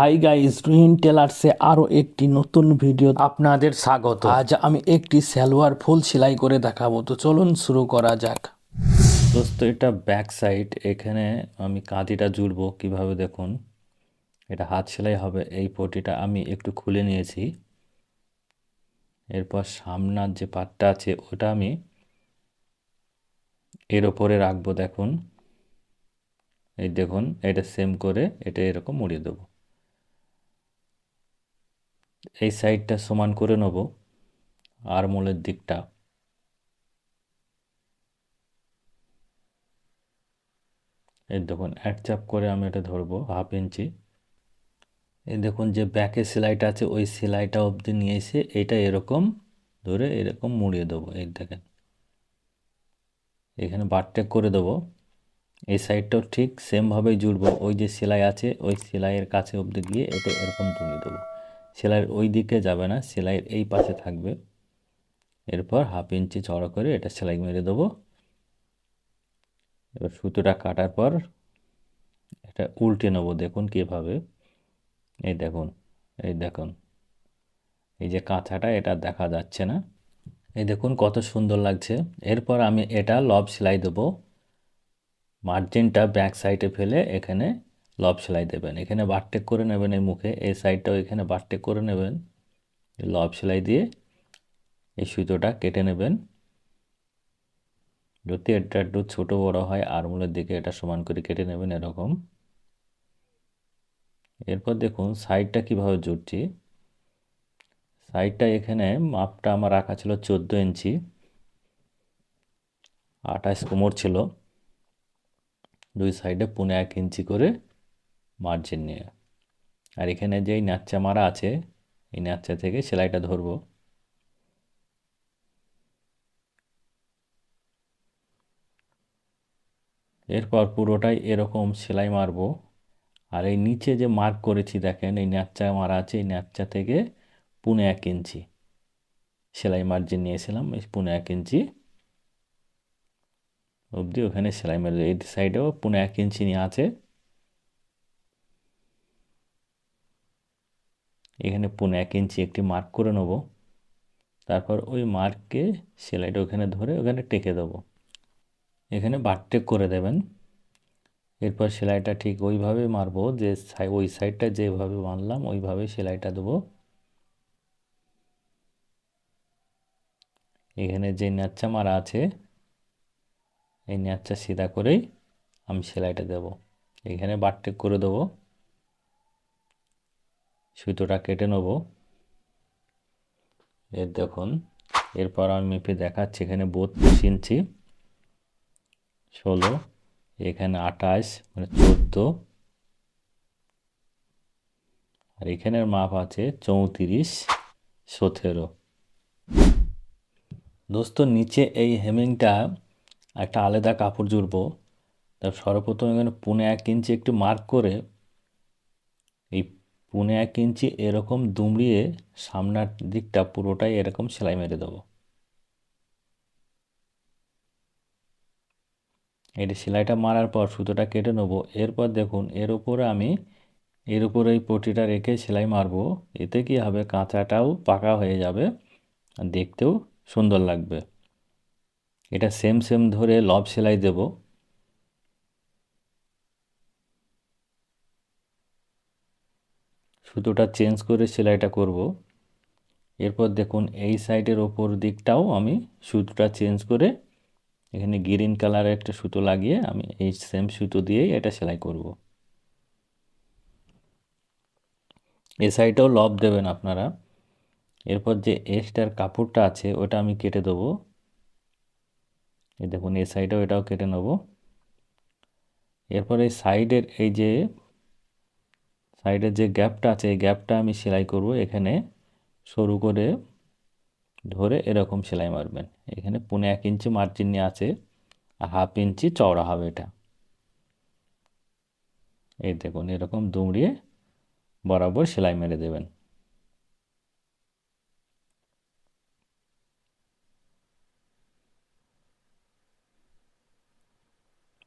Hi guys Ruhin টেলার্সে আরও একটি নতুন ভিডিও আপনাদের স্বাগত। আজ আমি একটি সালোয়ার ফুল সেলাই করে দেখাবো। তো চলুন শুরু করা যাক। দোস্ত এটা ব্যাক সাইড এখানে আমি কাঁদিটা জুড়বো কীভাবে দেখুন। এটা হাত সেলাই হবে এই পটিটা আমি একটু খুলে নিয়েছি। এরপর সামনার যে পাটটা আছে ওটা আমি এর ওপরে রাখব দেখুন। এই দেখুন এটা সেম করে এটা এরকম মুড়িয়ে দেবো। এই সাইডটা সমান করে নেব, আর মূলের দিকটা। এই দেখুন, এক চাপ করে আমি এটা ধরবো, হাফ ইঞ্চি। এই দেখুন যে ব্যাকের সেলাইটা আছে, ওই সেলাইটা অবধি নিয়ে এসে এটা এরকম ধরে এরকম মুড়িয়ে দেবো, এই দেখেন। এখানে বারটেক করে দেবো। এই সাইডটাও ঠিক সেমভাবেই জুড়বো, ওই যে সেলাই আছে, ওই সেলাইয়ের কাছে অবধি গিয়ে এটা এরকম তুলে দেবো। সেলাইয়ের ওই দিকে যাবে না, সেলাইয়ের এই পাশে থাকবে। এরপর হাফ ইঞ্চি চড়া করে এটা সেলাই মেরে দেবো। এবার সুতোটা কাটার পর এটা উল্টে নেব দেখুন কীভাবে। এই দেখুন এই দেখুন, এই যে কাঁথাটা এটা দেখা যাচ্ছে না। এই দেখুন কত সুন্দর লাগছে। এরপর আমি এটা লব সেলাই দেবো। মার্জিনটা ব্যাক সাইডে ফেলে এখানে লব সেলাই দেবেন। এখানে বারটেক করে নেবেন এই মুখে, এই সাইডটাও এখানে বারটেক করে নেবেন। লব সেলাই দিয়ে এই সুতোটা কেটে নেবেন। যদি এটা একটু ছোটো বড়ো হয়, আরমুলের দিকে এটা সমান করে কেটে নেবেন এরকম। এরপর দেখুন সাইডটা কীভাবে জুড়ছি। সাইডটা এখানে মাপটা আমার রাখা ছিল চোদ্দ ইঞ্চি, আঠাশ কোমর ছিল। দুই সাইডে পুনে এক ইঞ্চি করে মার্জিন নিয়ে। আর এখানে যেই নাচ্চা মারা আছে, এই নাচ্চা থেকে সেলাইটা ধরবো। এরপর পুরোটাই এরকম সেলাই মারবো। আর এই নিচে যে মার্ক করেছি, দেখেন, এই ন্যাচ্চা মারা আছে, এই ন্যাচ্চা থেকে পুনে এক ইঞ্চি সেলাই মার্জিন নিয়েছিলাম, এই পুনে এক ইঞ্চি অবধি ওখানে সেলাই মেরে এই সাইডেও পুনে এক ইঞ্চি নিয়ে আছে। এখানে পুনে এক ইঞ্চি একটি মার্ক করে নেব। তারপর ওই মার্ককে সেলাইটা ওখানে ধরে ওখানে টেকে দেবো। এখানে বারটেক করে দেবেন। এরপর সেলাইটা ঠিক ওইভাবে মারবো যে ওই সাইডটা যেভাবে বানলাম ওইভাবে সেলাইটা দেবো। এখানে যে ন্যাচ্চা মারা আছে, এই ন্যাচ্চা সিধা করেই আমি সেলাইটা দেব। এখানে বারটেক করে দেবো। সুতোটা কেটে নেব। এর দেখুন, এরপর আমি মেপে দেখাচ্ছি, এখানে বত্রিশ ইঞ্চি, ষোলো, এখানে আঠাশ মানে চোদ্দ, আর এখানের মাপ আছে চৌত্রিশ, সতেরো। দোস্ত, নিচে এই হেমিংটা একটা আলাদা কাপড় জুড়বো। তার সর্বপ্রথম এখানে পুনে এক ইঞ্চি একটু মার্ক করে এই পুনে এক ইঞ্চি এরকম দুমড়িয়ে সামনের দিকটা পুরোটাই এরকম সেলাই মেরে দেবো। এটা সেলাইটা মারার পর সুতোটা কেটে নেব। এরপর দেখুন, এর উপরে আমি, এর উপরে এই পটিটা রেখে সেলাই মারবো। এতে কি হবে? কাঁচাটাও পাকা হয়ে যাবে। দেখতেও সুন্দর লাগবে। এটা সেম সেম ধরে লব সেলাই দেব। সুতোটা চেঞ্জ করে সেলাইটা করব। এরপর দেখুন, এই সাইডের ওপর দিকটাও আমি সুতোটা চেঞ্জ করে এখানে গ্রিন কালারের একটা সুতো লাগিয়ে আমি এই সেম সুতো দিয়েই এটা সেলাই করব। এ সাইডেও লব দেবেন আপনারা। এরপর যে এক্সট্রার কাপড়টা আছে, ওটা আমি কেটে দেবো। দেখুন এই সাইডেও এটাও কেটে নেব। এরপর এই সাইডের এই যে সাইডের যে গ্যাপটা আছে, এই গ্যাপটা আমি সেলাই করব। এখানে সরু করে ধরে এরকম সেলাই মারবেন। এখানে পুনে এক ইঞ্চি মার্জিন নিয়ে আছে হাফ ইঞ্চি চওড়া হবে এটা। এই দেখুন, এরকম দুমড়িয়ে বরাবর সেলাই মেরে দেবেন।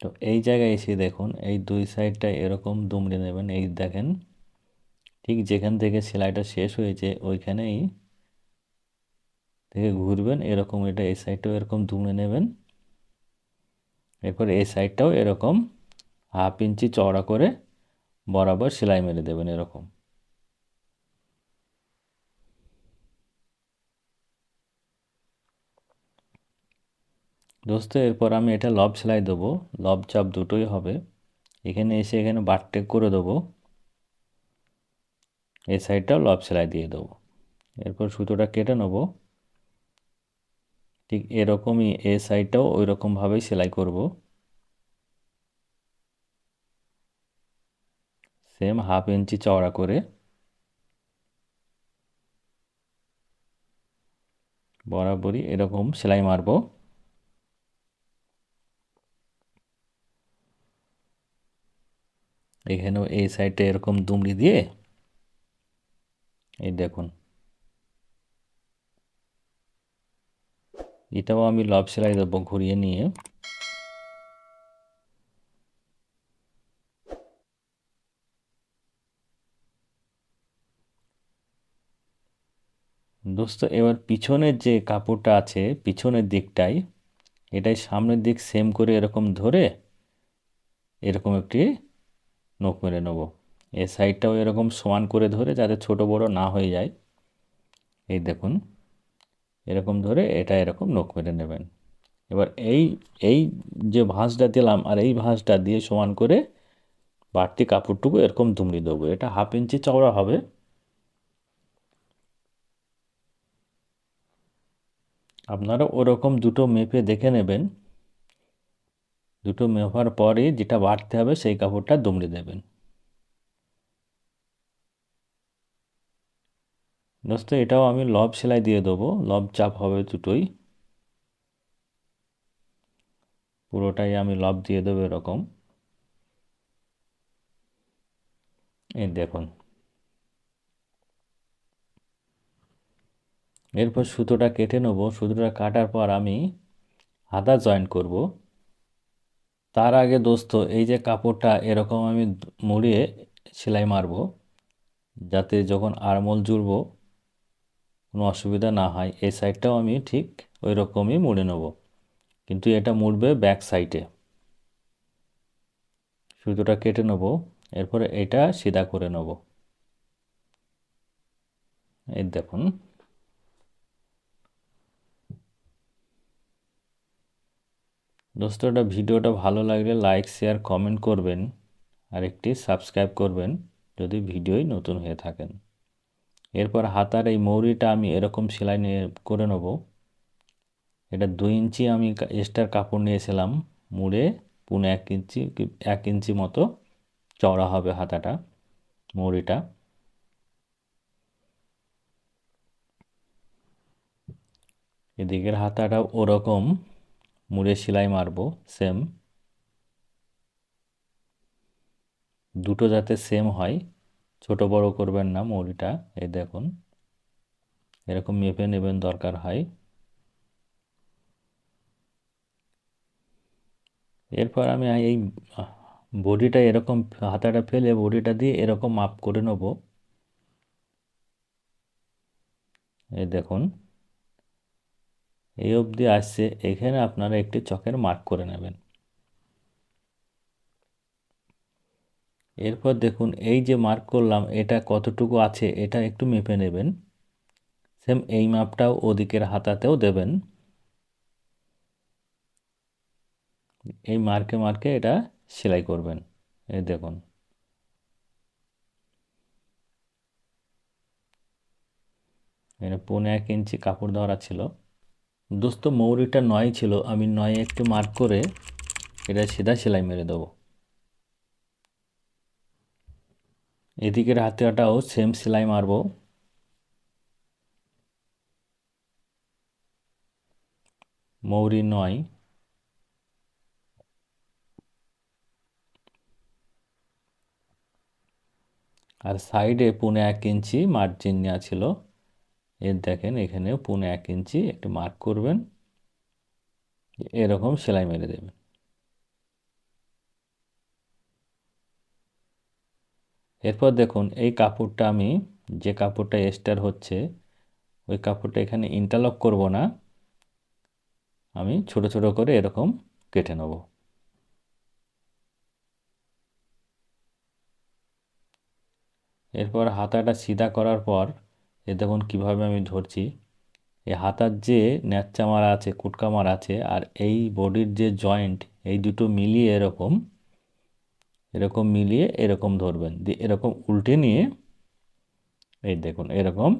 তো এই জায়গায় এসে দেখুন, এই দুই সাইডটা এরকম দুমড়ে নেবেন। এই দেখেন, ঠিক যেখান থেকে সেলাইটা শেষ হয়েছে, ওইখানেই থেকে ঘুরবেন, এরকম এটা এই সাইডটাও এরকম দুমড়ে নেবেন। এরপর এই সাইডটাও এরকম হাফ ইঞ্চি চওড়া করে বরাবর সেলাই মেরে দেবেন এরকম। দোস্ত, এরপর আমি এটা লব সেলাই দেবো। লব চাপ দুটোই হবে। এখানে এসে এখানে বারটেক করে দেবো। এই সাইডটাও লব সেলাই দিয়ে দেবো। এরপর সুতোটা কেটে নেব। ঠিক এরকমই এ সাইডটাও ওই রকমভাবেই সেলাই করব। সেম হাফ ইঞ্চি চওড়া করে। বরাবরই এরকম সেলাই মারবো। এখানেও এই সাইডটা এরকম দুমড়ি দিয়ে এই দেখুন। এটাও আমি লব সেলাই দেবো ঘুরিয়ে নিয়ে। দোস্ত, এবার পিছনের যে কাপড়টা আছে, পিছনের দিকটাই, এটাই সামনের দিক সেম করে এরকম ধরে এরকম একটি নখ মেরে নেব। এ সাইডটাও এরকম সমান করে ধরে যাতে ছোট বড় না হয়ে যায়। এই দেখুন, এরকম ধরে এটা এরকম নখ মেরে নেবেন। এবার এই এই যে ভাঁজটা দিলাম আর এই ভাঁজটা দিয়ে সমান করে বাড়তি কাপড়টুকু এরকম দুমড়ি দেবো। এটা হাফ ইঞ্চি চওড়া হবে। আপনারা ওরকম দুটো মেপে দেখে নেবেন। দুটো মেপার পরে যেটা বাড়তে হবে সেই কাপড়টা দুমড়ে দেবেন। দোস্ত, এটাও আমি লব সেলাই দিয়ে দেবো। লব চাপ হবে দুটোই। পুরোটাই আমি লব দিয়ে দেবো এরকম। এই দেখুন। এরপর সুতোটা কেটে নেব। সুতোটা কাটার পর আমি হাতা জয়েন্ট করব। তার আগে দোস্ত, এই যে কাপড়টা এরকম আমি মুড়িয়ে সেলাই মারব, যাতে যখন আরমোল জুড়বো, কোনো অসুবিধা না হয়, এই সাইডটাও আমি ঠিক ওই রকমই মুড়ে নেব। কিন্তু এটা মুড়বে ব্যাক সাইডে। সুতোটা কেটে নেব, এরপরে এটা সিধা করে নেব। এই দেখুন। দোস্তটা ভিডিওটা ভালো লাগলে লাইক শেয়ার কমেন্ট করবেন আর একটি সাবস্ক্রাইব করবেন যদি ভিডিওই নতুন হয়ে থাকেন। এরপর হাতার এই মৌরিটা আমি এরকম সেলাই নিয়ে করে নেব। এটা দুই ইঞ্চি আমি এক্সট্রা কাপড় নিয়েছিলাম, মুড়ে পুনে এক ইঞ্চি এক ইঞ্চি মতো চওড়া হবে হাতাটা, মৌরিটা। এদিকের হাতাটা ওরকম। মুড়ে সেলাই মারবো সেম দুটো যাতে সেম হয়, ছোট বড় করবেন না মৌরিটা এই দেখুন। এরকম মেপে নেবেন দরকার হয়। এরপর আমি এই বডিটা এরকম, হাতাটা ফেলে বডিটা দিয়ে এরকম মাপ করে নেব। এই দেখুন। এই অবধি আসছে। এখানে আপনারা একটি চকের মার্ক করে নেবেন। এরপর দেখুন, এই যে মার্ক করলাম, এটা কতটুকু আছে এটা একটু মেপে নেবেন। সেম এই মাপটাও ওদিকের হাতাতেও দেবেন। এই মার্কে মার্কে এটা সেলাই করবেন। এই দেখুন। এখানে পৌনে এক ইঞ্চি কাপড় ধরা ছিল। দোস্ত, মৌরিটা নয় ছিল। আমি নয় একটু মার্ক করে এটা সিধা সেলাই মেরে দেবো। এদিকের হাতিয়াটাও সেম সেলাই মারব। মৌরি নয়। আর সাইডে পুনে এক ইঞ্চি মার্জিন নেওয়া ছিল। এর দেখেন এখানেও পুনে এক ইঞ্চি একটু মার্ক করবেন, এরকম সেলাই মেরে দেবেন। এরপর দেখুন, এই কাপড়টা আমি, যে কাপড়টা এস্টার হচ্ছে, ওই কাপড়টা এখানে ইন্টারলক করব না, আমি ছোট ছোট করে এরকম কেটে নেব। এরপর হাতাটা সিধা করার পর এ দেখুন কীভাবে আমি ধরছি। এই হাতার যে ন্যাচ্চা মারা আছে, কুটকা মারা আছে, আর এই বডির যে জয়েন্ট, এই দুটো মিলিয়ে এরকম এরকম মিলিয়ে এরকম ধরবেন। দিয়ে এরকম উল্টে নিয়ে, এই দেখুন এরকম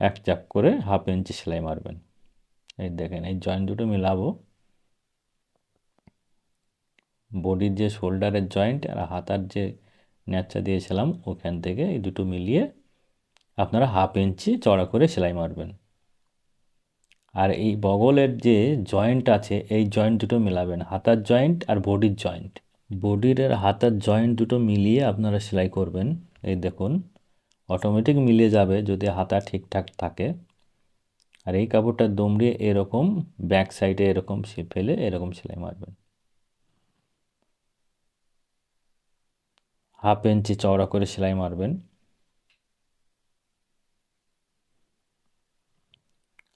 এক চাপ করে হাফ ইঞ্চি সেলাই মারবেন। এই দেখেন এই জয়েন্ট দুটো মিলাবো। বডির যে শোল্ডারের জয়েন্ট আর হাতার যে ন্যাচা দিয়েছিলাম, ওখান থেকে এই দুটো মিলিয়ে আপনারা হাফ ইঞ্চি চড়া করে সেলাই মারবেন। আর এই বগলের যে জয়েন্ট আছে, এই জয়েন্ট দুটো মেলাবেন। হাতার জয়েন্ট আর বডির জয়েন্ট বডির আর হাতার জয়েন্ট দুটো মিলিয়ে আপনারা সেলাই করবেন। এই দেখুন অটোমেটিক মিলিয়ে যাবে যদি হাতা ঠিকঠাক থাকে। আর এই কাপড়টা দমড়িয়ে এরকম ব্যাক সাইডে এরকম সে ফেলে এরকম সেলাই মারবেন। হাফ ইঞ্চি চওড়া করে সেলাই মারবেন।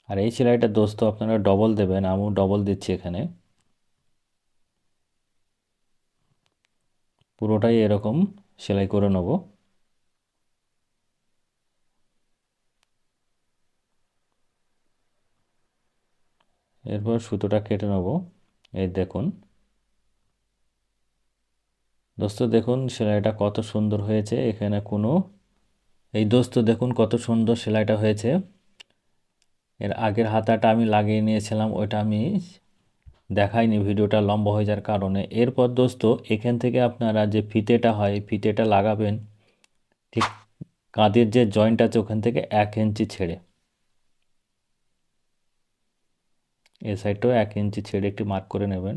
আর এই সেলাইটা দোস্ত আপনারা ডবল দেবেন, আমিও ডবল দিচ্ছি এখানে। পুরোটাই এরকম সেলাই করে নেব। এরপর সুতোটা কেটে নেব, এই দেখুন। দোস্ত দেখুন সেলাইটা কত সুন্দর হয়েছে, এখানে কোনো এই দোস্ত দেখুন কত সুন্দর সেলাইটা হয়েছে। এর আগের হাতাটা আমি লাগিয়ে নিয়েছিলাম, ওইটা আমি দেখাইনি, ভিডিওটা লম্বা হয়ে যাওয়ার কারণে। এরপর দোস্ত, এখান থেকে আপনারা যে ফিতেটা হয়, ফিতেটা লাগাবেন, ঠিক কাঁধের যে জয়েন্ট আছে ওখান থেকে এক ইঞ্চি ছেড়ে। এ সাইডটাও এক ইঞ্চি ছেড়ে একটি মার্ক করে নেবেন।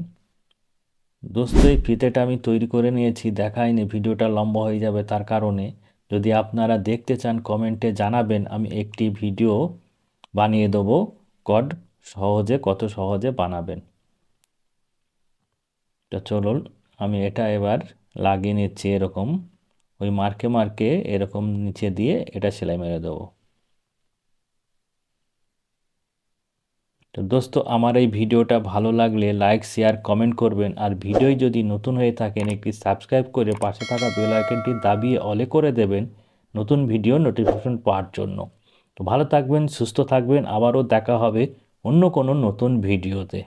দোস্ত, এই ফিতেটা আমি তৈরি করে নিয়েছি, দেখাইনি, ভিডিওটা লম্বা হয়ে যাবে তার কারণে। যদি আপনারা দেখতে চান, কমেন্টে জানাবেন, আমি একটি ভিডিও বানিয়ে দেবো। কড সহজে, কত সহজে বানাবেন। তো চলুন, আমি এটা এবার লাগিয়ে নিচ্ছি এরকম। ওই মার্কে মার্কে এরকম নিচে দিয়ে এটা সেলাই মেরে দেবো। তো দোস্ত, আমার এই ভিডিওটা ভালো লাগলে লাইক, শেয়ার, কমেন্ট করবেন। আর ভিডিও যদি নতুন হয়ে থাকেন, একটি সাবস্ক্রাইব করে পাশে থাকা বেল দাবিয়ে অলে করে দেবেন নতুন ভিডিও নোটিফিকেশন পাওয়ার জন্য। তো ভালো থাকবেন সুস্থ থাকবেন আবারও দেখা হবে অন্য কোনো নতুন ভিডিওতে।